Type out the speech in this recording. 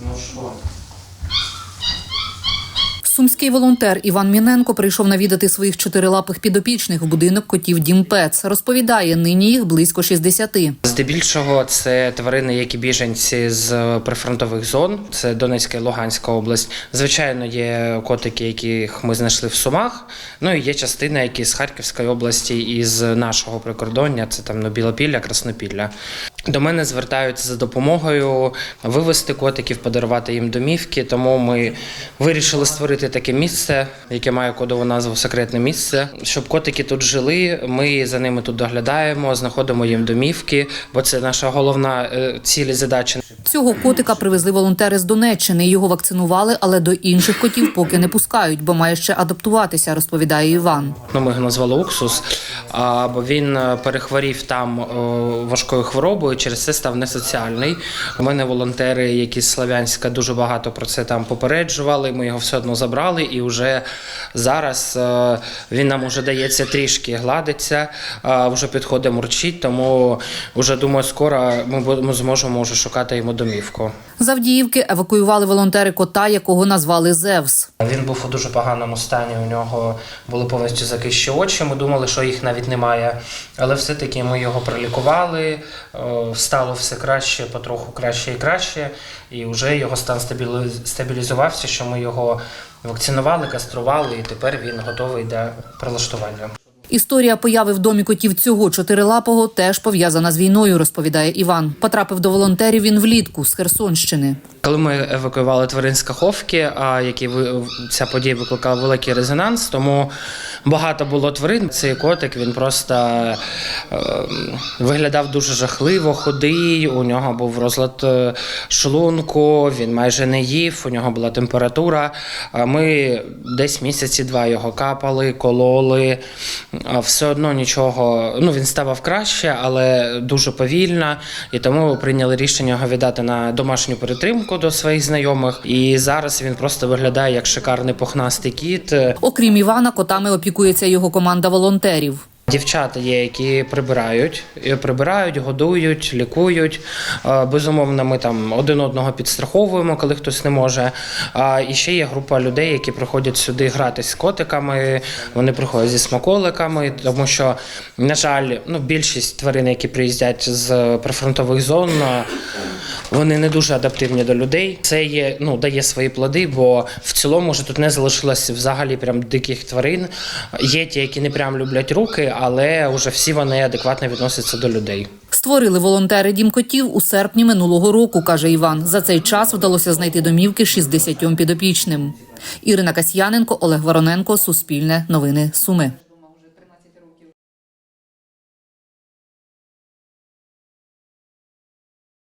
Ну що? Сумський волонтер Іван Міненко прийшов навідати своїх чотирилапих підопічних в будинок котів Дім Пец. Розповідає, нині їх близько 60. Здебільшого це тварини, які біженці з прифронтових зон. Це Донецька і Луганська область. Звичайно, є котики, яких ми знайшли в Сумах. Ну і є частина, які з Харківської області і з нашого прикордоння. Це там ну, Білопілля, Краснопілля. До мене звертаються за допомогою вивезти котиків, подарувати їм домівки. Тому ми вирішили створити таке місце, яке має кодову назву секретне місце. Щоб котики тут жили. Ми за ними тут доглядаємо, знаходимо їм домівки, бо це наша головна е, ціль і задача. Цього котика привезли волонтери з Донеччини. Його вакцинували, але до інших котів поки не пускають, бо має ще адаптуватися, розповідає Іван. Ну, ми його назвали уксус, бо він е, перехворів там е, важкою хворобою, через це став несоціальний. У мене волонтери, які з Славянська дуже багато про це там попереджували. Ми його все одно забрали, і вже зараз е, він нам уже дається трішки гладиться, а вже підходить мурчить, тому вже думаю, скоро ми зможемо вже шукати йому домівку. З Авдіївки евакуювали волонтери кота, якого назвали Зевс. Він був у дуже поганому стані. У нього були повністю закищі очі. Ми думали, що їх навіть немає. Але все-таки ми його пролікували. е, Стало все краще, потроху краще і краще. І вже його стан стабілізувався, що ми його вакцинували, кастрували, і тепер він готовий до прилаштування. Історія появи в домі котів цього чотирилапого теж пов'язана з війною, розповідає Іван. Потрапив до волонтерів він влітку з Херсонщини. Коли ми евакуювали тварин з Каховки, а які ця подія викликала великий резонанс, тому багато було тварин. Цей котик він просто е, виглядав дуже жахливо, худий. У нього був розлад е, шлунку, він майже не їв, у нього була температура. Ми десь місяці два його капали, кололи. Все одно нічого. Ну він ставав краще, але дуже повільно. І тому прийняли рішення його віддати на домашню перетримку до своїх знайомих. І зараз він просто виглядає як шикарний пухнастий кіт. Окрім Івана, котами опікується його команда волонтерів. Дівчата є, які прибирають, прибирають, годують, лікують. Е, Безумовно, ми там один одного підстраховуємо, коли хтось не може. А і ще є група людей, які приходять сюди гратись з котиками. Вони приходять зі смаколиками, тому що, на жаль, ну більшість тварин, які приїздять з прифронтових зон. Вони не дуже адаптивні до людей. Це є, ну, дає свої плоди, бо в цілому вже тут не залишилось взагалі прям диких тварин. Є ті, які не прям люблять руки, але вже всі вони адекватно відносяться до людей. Створили волонтери дім котів у серпні минулого року, каже Іван. За цей час вдалося знайти домівки 60 підопічним. Ірина Касьяненко, Олег Вороненко, Суспільне, Новини Суми.